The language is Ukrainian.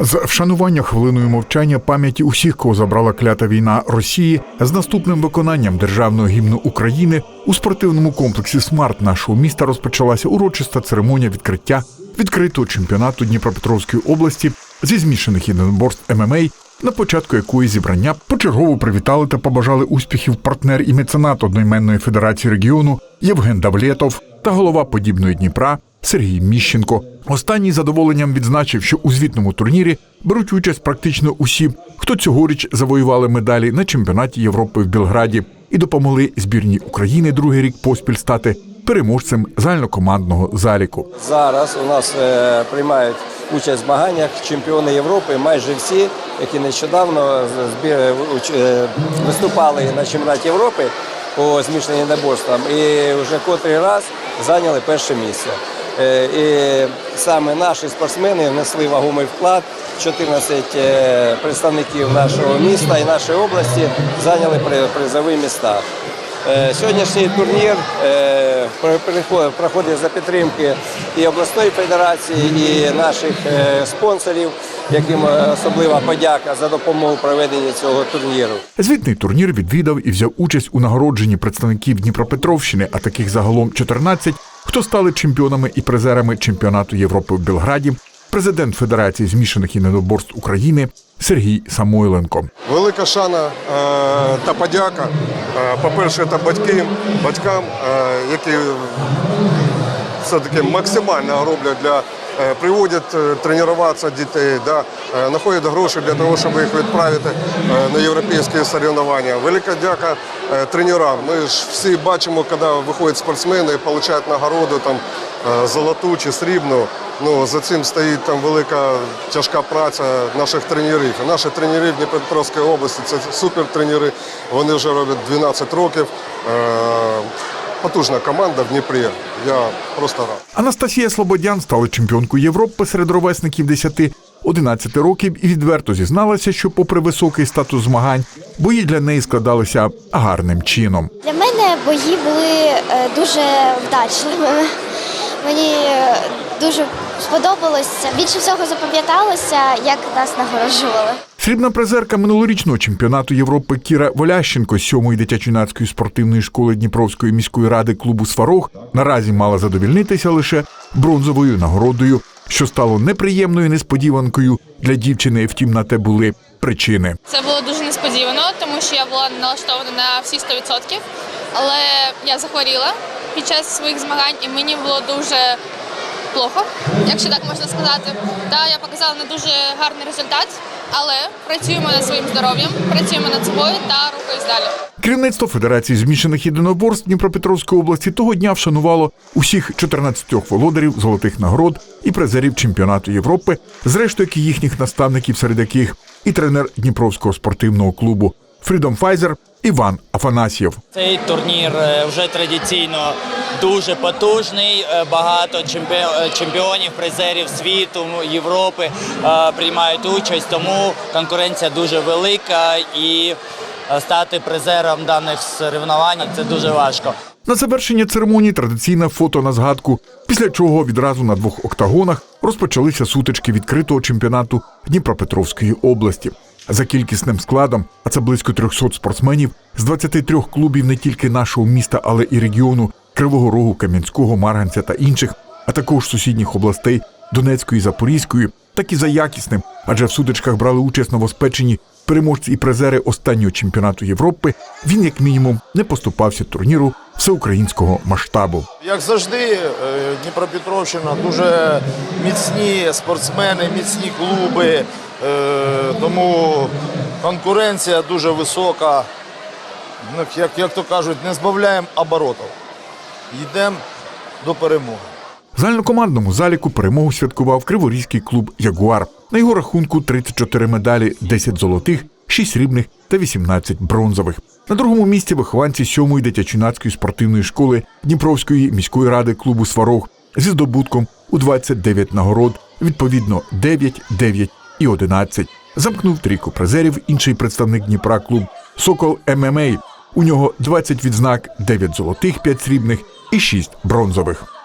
З вшанування хвилиною мовчання пам'яті усіх, кого забрала клята війна Росії, з наступним виконанням державного гімну України у спортивному комплексі Смарт нашого міста розпочалася урочиста церемонія відкриття відкритого чемпіонату Дніпропетровської області зі змішаних єдиноборств ММА, на початку якої зібрання почергово привітали та побажали успіхів партнер і меценат одноіменної федерації регіону Євген Давлєтов та голова подібної Дніпра Сергій Міщенко. Останній задоволенням відзначив, що у звітному турнірі беруть участь практично усі, хто цьогоріч завоювали медалі на чемпіонаті Європи в Білграді і допомогли збірній України другий рік поспіль стати переможцем загальнокомандного заліку. Зараз у нас е, приймають участь в змаганнях чемпіони Європи, майже всі, які нещодавно збір, е, виступали на чемпіонаті Європи по змішаним єдиноборствам і вже котрий раз зайняли перше місце. Е, І саме наші спортсмени внесли вагомий вклад. 14 е, представників нашого міста і нашої області зайняли при- призові міста. Е, Сьогоднішній турнір проходить за підтримки і обласної федерації, і наших спонсорів, яким особлива подяка за допомогу в цього турніру. Звітний турнір відвідав і взяв участь у нагородженні представників Дніпропетровщини, а таких загалом 14, хто стали чемпіонами і призерами чемпіонату Європи в Білграді, президент Федерації змішаних єдиноборств України Сергій Самойленко. Велика шана е, та подяка. Е, По-перше, та батьки, батькам, е, які все-таки максимально роблять для е, приводять е, тренуватися дітей, да, е, знаходять гроші для того, їх відправити е, на європейські соревновання. Велика дяка тренерам. Ми ж всі бачимо, коли виходять спортсмени і отримують нагороду там, золоту чи срібну. Ну, за цим стоїть там велика тяжка праця наших тренерів. Наші тренери в Дніпропетровській області це супертренери. Вони вже роблять 12 років. Потужна команда в Дніпрі. Я просто рад. Анастасія Слободян стала чемпіонкою Європи серед ровесників 10-11 років і відверто зізналася, що, попри високий статус змагань, бої для неї складалися гарним чином. Для мене бої були е, дуже вдачливими. Мені е, дуже сподобалося. Більше всього запам'яталося, як нас нагороджували. Срібна призерка минулорічного чемпіонату Європи Кіра Волященко 7-ї дитячо-юнацької спортивної школи Дніпровської міської ради клубу Сварог наразі мала задовільнитися лише бронзовою нагородою, що стало неприємною несподіванкою для дівчини. Втім, на те були причини. Це було дуже несподівано, тому що я була налаштована на всі 100%. Але я захворіла під час своїх змагань, і мені було дуже плохо, якщо так можна сказати. Та я показала не дуже гарний результат, але працюємо над своїм здоров'ям, працюємо над собою та рухаюсь далі. Керівництво Федерації змішаних єдиноборств Дніпропетровської області того дня вшанувало усіх 14 володарів золотих нагород і призерів чемпіонату Європи, зрештою і їхніх наставників, серед яких і тренер Дніпровського спортивного клубу Freedom Fighter Іван Афанасьєв. Цей турнір е, вже традиційно дуже потужний. Е, Багато е, чемпіонів, призерів світу, Європи е, приймають участь, тому конкуренція дуже велика і стати призером даних соревновань це дуже важко. На завершення церемонії традиційне фото на згадку, після чого відразу на двох октагонах розпочалися сутички відкритого чемпіонату Дніпропетровської області. За кількісним складом, а це близько 300 спортсменів з 23 клубів не тільки нашого міста, але і регіону Кривого Рогу, Кам'янського, Марганця та інших, а також сусідніх областей Донецької, Запорізької, так і за якісним, адже в сутичках брали участь новоспечені переможці і призери останнього чемпіонату Європи. Він, як мінімум, не поступався турніру всеукраїнського масштабу. Як завжди, е, Дніпропетровщина дуже міцні спортсмени, міцні клуби, е, тому конкуренція дуже висока. Ну, Як, як то кажуть, не збавляємо оборотів. Йдемо до перемоги. В загальнокомандному заліку перемогу святкував криворізький клуб Ягуар. На його рахунку 34 медалі, 10 золотих, 6 срібних та 18 бронзових. На другому місці вихованці 7-ї дитячо-юнацької спортивної школи Дніпровської міської ради клубу Сварог зі здобутком у 29 нагород, відповідно 9, 9 і 11. Замкнув трійку призерів інший представник Дніпра клуб Сокол ММА. У нього 20 відзнак, 9 золотих, 5 срібних і 6 бронзових.